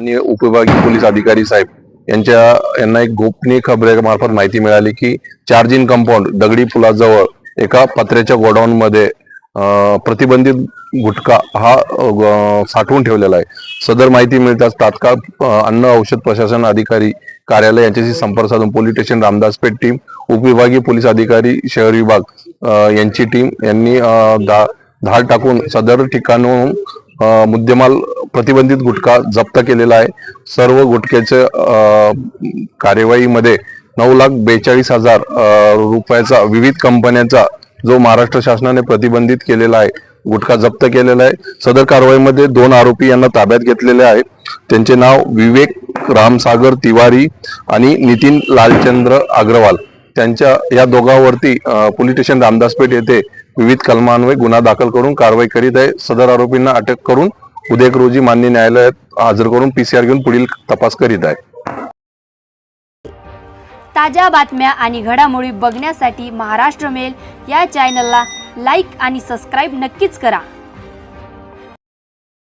आणि उपविभागीय पोलीस अधिकारी साहेब यांच्या यांना एक गोपनीय खबरेमार्फत माहिती मिळाली की चार्जिंग कंपाऊंड दगडी पुलाजवळ एका पत्र्याच्या गोडाऊन मध्ये प्रतिबंधित गुटखा हा साठवून ठेवलेला आहे. सदर माहिती मिळताच तात्काळ अन्न औषध प्रशासन अधिकारी कार्यालय यांच्याशी संपर्क साधून पोलीस स्टेशन रामदासपेठ टीम उपविभागीय पोलीस अधिकारी शहर विभाग यांची टीम यांनी धा- धाड टाकून सदर ठिकाणून मुद्देमाल प्रतिबंधित गुटखा जप्त केलेला आहे. सर्व गुटख्याच्या कार्यवाहीमध्ये नऊ लाख बेचाळीस हजार रुपयाचा विविध कंपन्यांचा जो महाराष्ट्र शासनाने प्रतिबंधित केलेला आहे गुटखा जप्त केलेला आहे. सदर कारवाईमध्ये दोन आरोपी यांना ताब्यात घेतलेले आहे त्यांचे नाव विवेक रामसागर तिवारी आणि नितीन लालचंद्र अग्रवाल. त्यांच्या या दोघांवरती पोलीस स्टेशन रामदासपेठ येथे विविध कलमान्वये गुन्हा दाखल करून कारवाई करीत आहे. सदर आरोपींना अटक करून उद्या एक रोजी मान्य न्यायालयात हजर करून पीसीआर घेऊन पुढील तपास करीत आहे ताज्या बातम्या आणि घडामोडी बघण्यासाठी महाराष्ट्र मेल या चॅनलला लाईक आणि सबस्क्राईब नक्कीच करा.